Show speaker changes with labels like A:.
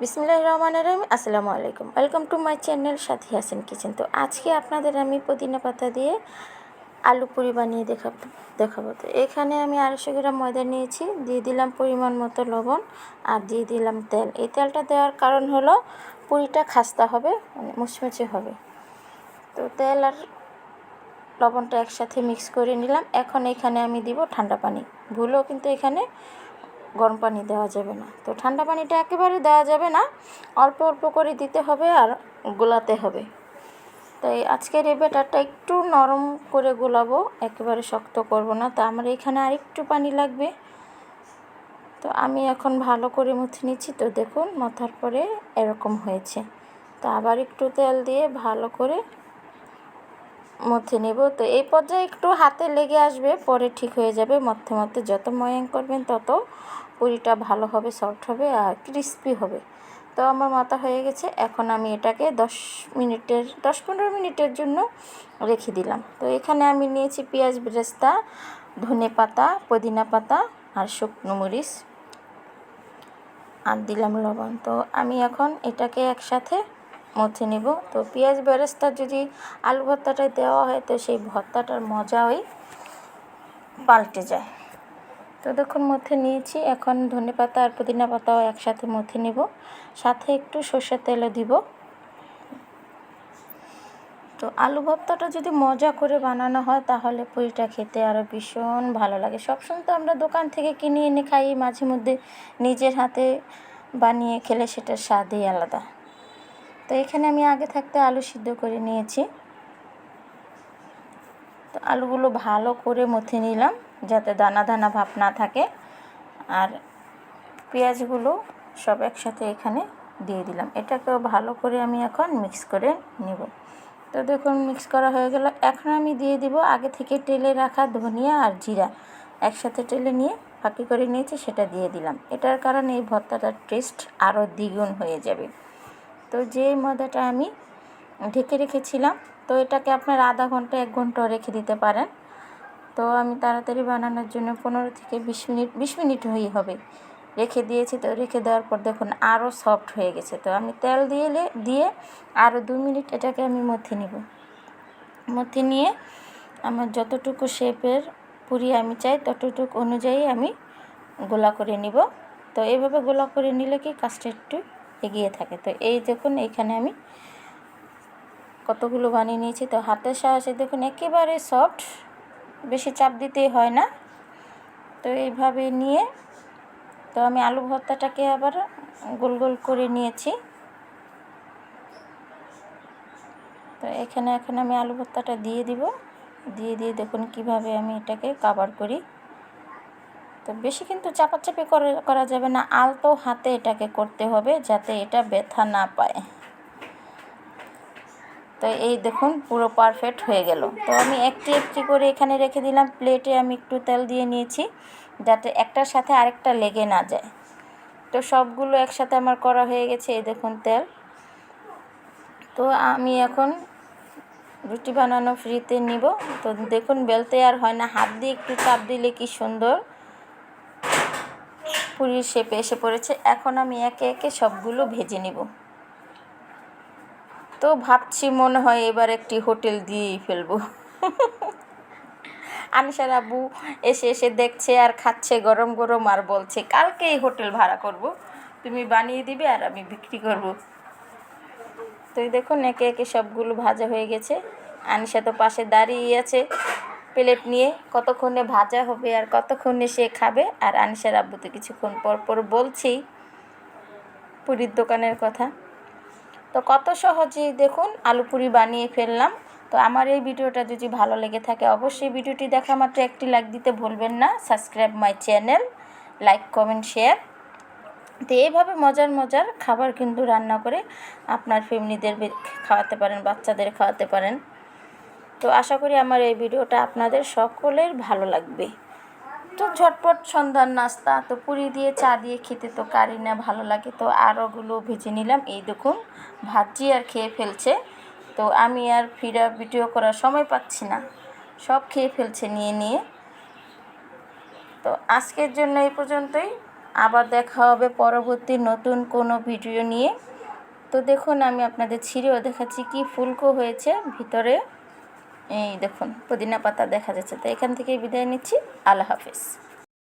A: বিসমিল্লাহ রহমানের রহিম। আসসালামু আলাইকুম। Welcome to my channel Sathi Hasan kitchen তো আজকে আপনাদের আমি পুদিনা পাতা দিয়ে আলু পুরি বানিয়ে দেখাবো দেখাবো। তো এখানে আমি আড়াইশো গ্রাম ময়দা নিয়েছি। দিয়ে দিলাম পরিমাণ মতো লবণ আর দিয়ে দিলাম তেল। এই তেলটা দেওয়ার কারণ হলো পুরিটা খাস্তা হবে মানে মুচমুচে হবে। তো তেল আর লবণটা একসাথে মিক্স করে নিলাম। এখন এখানে আমি দিব ঠান্ডা পানি। ভুলেও কিন্তু এখানে গরম পানি দেওয়া যাবে না। তো ঠান্ডা পানিটা একেবারে দেওয়া যাবে না। অল্প অল্প করে দিতে হবে আর গোলাতে হবে। তাই আজকের এই ব্যাটারটা একটু নরম করে গোলাবো, একেবারে শক্ত করব না। তো আমার এখানে আরেকটু পানি লাগবে। তো আমি এখন ভালো করে মুছে নিচ্ছি। তো দেখুন, মাথার পরে এরকম হয়েছে। তো আবার একটু তেল দিয়ে ভালো করে মধ্যে নেব। তো এই পর্যায়ে একটু হাতে লেগে আসবে, পরে ঠিক হয়ে যাবে। মধ্যে মধ্যে যত ময়াং করবেন তত পুরিটা ভালো হবে, সফট হবে আর ক্রিস্পি হবে। তো আমার মাথা হয়ে গেছে, এখন আমি এটাকে দশ মিনিটের, দশ পনেরো মিনিটের জন্য রেখে দিলাম। তো এখানে আমি নিয়েছি পেঁয়াজ বেরেস্তা, ধনে পাতা, পুদিনা পাতা আর শুকনো মরিচ আর দিলাম লবণ। তো আমি এখন এটাকে একসাথে মধ্যে নেব। তো পেঁয়াজ বেরেস্তা যদি আলু ভর্তাটায় দেওয়া হয়, তো সেই ভর্তাটার মজা ওই পাল্টে যায়। তো দেখুন মধ্যে নিয়েছি। এখন ধনে পাতা আর পুদিনা পাতাও একসাথে মধ্যে নেব। সাথে একটু সর্ষের তেলও দিব। তো আলু ভর্তাটা যদি মজা করে বানানো হয়, তাহলে পুরিটা খেতে আরও ভীষণ ভালো লাগে। সবসময় তো আমরা দোকান থেকে কিনে এনে খাই, মাঝে মধ্যে নিজের হাতে বানিয়ে খেলে সেটার স্বাদই আলাদা। তো এখানে আমি আগে থাকতে আলু সিদ্ধ করে নিয়েছি। তো আলুগুলো ভালো করে মথে নিলাম। যাতে দানা দানা ভাব না থাকে। আর পেঁয়াজগুলো সব একসাথে এখানে দিয়ে দিলাম। এটাকেও ভালো করে আমি এখন মিক্স করে নেব। তো দেখুন মিক্স করা হয়ে গেল। এখন আমি দিয়ে দিব আগে থেকে টেলে রাখা ধনিয়া আর জিরা। একসাথে টেলে নিয়ে ফাঁকি করে নিয়েছি, সেটা দিয়ে দিলাম। এটার কারণে এই ভর্তাটার টেস্ট আরও দ্বিগুণ হয়ে যাবে। তো যে ময়দাটা আমি ঢেকে রেখেছিলাম, তো এটাকে আপনার আধা ঘণ্টা, এক ঘণ্টা রেখে দিতে পারেন। তো আমি তাড়াতাড়ি বানানোর জন্য পনেরো থেকে বিশ মিনিট বিশ মিনিট হয়ে হবে। রেখে দিয়েছি তো রেখে দেওয়ার পর দেখুন আরও সফট হয়ে গেছে। তো আমি তেল দিয়ে দিয়ে আরও দু মিনিট এটাকে আমি মথে নেব। মথে নিয়ে আমার যতটুকু শেপের পুরি আমি চাই ততটুকু অনুযায়ী আমি গোলা করে নিব। তো এইভাবে গোলা করে নিলে কি কাজটা একটু এগিয়ে থাকে। তো এই দেখুন এইখানে আমি কতগুলো বানিয়ে নিয়েছি। তো হাতের সাহায্যে দেখুন একেবারে সফট বেশি চাপ দিতেই হয় না। তো এইভাবে নিয়ে তো আমি আলু ভর্তাটাকে আবার গোল গোল করে নিয়েছি। তো এখানে এখন আমি আলু ভর্তাটা দিয়ে দিব। দিয়ে দিয়ে দেখুন কীভাবে আমি এটাকে কাভার করি। তো বেশি কিন্তু চাপাচাপি করে, করা যাবে না। আলতো হাতে এটাকে করতে হবে যাতে এটা ব্যথা না পায়। তো এই দেখুন, পুরো পারফেক্ট হয়ে গেল। তো আমি একটি একটি করে এখানে রেখে দিলাম প্লেটে আমি একটু তেল দিয়ে নিয়েছি, যাতে একটার সাথে আরেকটা লেগে না যায়। তো সবগুলো একসাথে আমার করা হয়ে গেছে, এই দেখুন তেল। তো আমি এখন রুটি বানানো ফ্রিতে নিব। তো দেখুন, বেলতে আর হয় না, হাত দিয়ে একটু চাপ দিলে কি সুন্দর। পুরীর শেপে এসে পড়েছে। এখন আমি একে একে সবগুলো ভেজে নিব। তো ভাবছি মনে হয় এবার একটি হোটেল দিয়েই ফেলব। আনিসার আব্বু এসে এসে দেখছে আর খাচ্ছে গরম গরম আর বলছে, কালকেই হোটেল ভাড়া করব। তুমি বানিয়ে দিবে আর আমি বিক্রি করব। তো দেখুন, একে একে সবগুলো ভাজা হয়ে গেছে। আনিসা তো পাশে দাঁড়িয়ে আছে প্লেট নিয়ে, কতক্ষণে ভাজা হবে আর কতক্ষণে সে খাবে। আর আনিসার আব্বু তো কিছুক্ষণ পর পর বলছি পুরীর দোকানের কথা। তো কত সহজেই দেখুন আলু পুরি বানিয়ে ফেললাম। তো আমার এই ভিডিওটা যদি ভালো লেগে থাকে, অবশ্যই ভিডিওটি দেখা মাত্র একটি লাইক দিতে ভুলবেন না। Subscribe my channel like comment share তো এইভাবে মজার মজার খাবার কিন্তু রান্না করে আপনার ফ্যামিলিদের খাওয়াতে পারেন, বাচ্চাদের খাওয়াতে পারেন। তো আশা করি আমার এই ভিডিওটা আপনাদের সকলের ভালো লাগবে। তো ঝটপট সন্ধ্যার নাস্তা। তো পুরি দিয়ে চা দিয়ে খেতে তো কারি না, ভালো লাগে। তো আরোগুলো ভেজে নিলাম। এই দেখুন, ভাজি আর খেয়ে ফেলছে। তো আমি আর ফিরা ভিডিও করার সময় পাচ্ছি না। সব খেয়ে ফেলছে নিয়ে নিয়ে। তো আজকের জন্য এই পর্যন্তই। আবার দেখা হবে পরবর্তী নতুন কোনো ভিডিও নিয়ে। তো দেখুন, আমি আপনাদের ছিঁড়েও দেখাচ্ছি কি ফুলকো হয়েছে ভিতরে। এই দেখুন পুদিনা পাতা দেখা যাচ্ছে। তো এখান থেকে বিদায় নিচ্ছি। আল্লাহ হাফিজ।